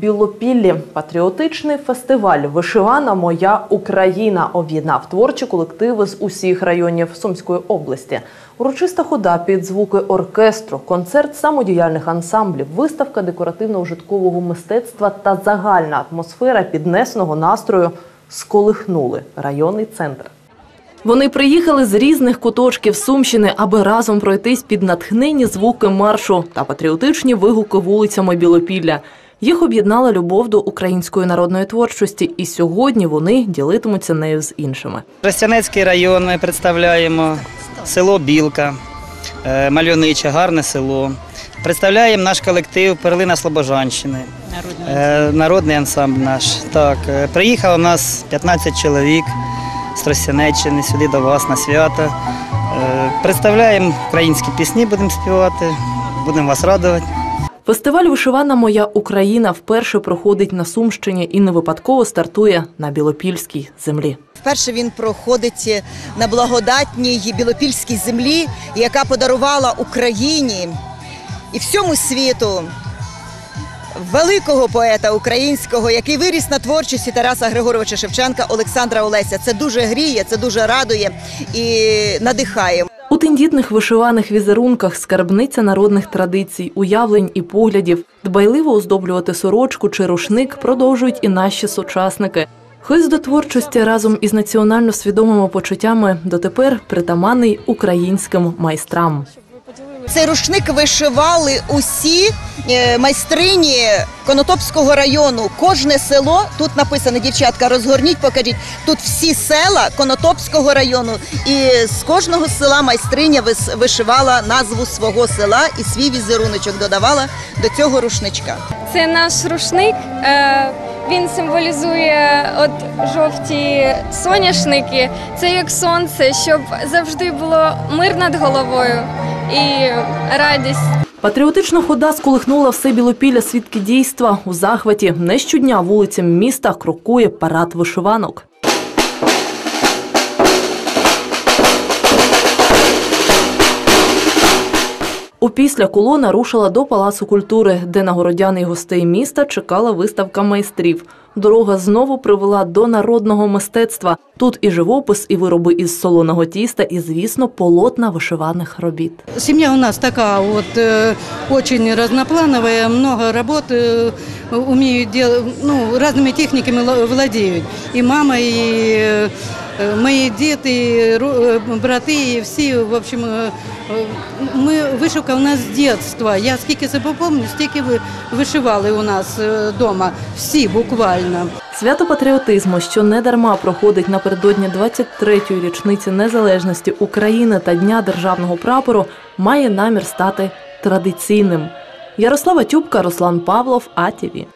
Білопіллі патріотичний фестиваль Вишивана Моя Україна об'єднав творчі колективи з усіх районів Сумської області. Урочиста хода під звуки оркестру, концерт самодіяльних ансамблів, виставка декоративно-ужиткового мистецтва та загальна атмосфера піднесеного настрою сколихнули районний центр. Вони приїхали з різних куточків Сумщини, аби разом пройтись під натхненні звуки маршу та патріотичні вигуки вулицями Білопілля. Їх об'єднала любов до української народної творчості, і сьогодні вони ділитимуться нею з іншими. Тростянецький район ми представляємо, село Білка, е, гарне село. Представляємо наш колектив Перлина Слобожанщини, Е, народний ансамбль наш. Так, е, приїхало у нас 15 чоловік з Тростянеччини сюди до вас на свято. Е, Представляємо українські пісні, будемо співати, будемо вас радувати. Фестиваль Вишивана Моя Україна вперше проходить на Сумщині і не випадково стартує на Білопільській землі. Вперше він проходить на благодатній білопільській землі, яка подарувала Україні і всьому світу великого поета українського, який виріс на творчості Тараса Григоровича Шевченка Олександра Олеся. Це дуже гріє, це дуже радує і надихає. У тендітних вишиваних візерунках скарбниця народних традицій, уявлень і поглядів, дбайливо оздоблювати сорочку чи рушник продовжують і наші сучасники. Хист до творчості разом із національно свідомими почуттями дотепер притаманний українським майстрам. Цей рушник вишивали усі е, майстрині Конотопського району. Кожне село тут написано, дівчатка, розгорніть, покажіть. Тут всі села Конотопського району, і з кожного села майстриня вишивала назву свого села і свій візеруночок додавала до цього рушничка. Це наш рушник. е, Він символізує от жовті соняшники. Це як сонце, щоб завжди було мир над головою і радість. Патріотична хода сколихнула все білопілля свідки дійства у захваті. Не щодня вулицям міста крокує парад вишиванок. Опісля колона рушила до Палацу культури, де на городян і гостей міста чекала виставка майстрів Дорога знову привела до народного мистецтва. Тут і живопис, і вироби із солоного тіста, і, звісно, полотна вишиваних робіт. Семья у нас такая вот э, очень разноплановая, много работ э, умеют делать, ну, разными техниками ла- владеют. И мама, и э, мои дети, и ро- э, браты, и все, в общем, э, э, мы, вишивка у нас з детства. Я скільки себе пам'ятаю, стільки ви- вишивали у нас е, вдома. Всі буквально. Свято патріотизму, що не дарма проходить напередодні 23-ї річниці незалежності України та Дня державного прапору, має намір стати традиційним. Ярослава Тюбка, Руслан Павлов, АТВ.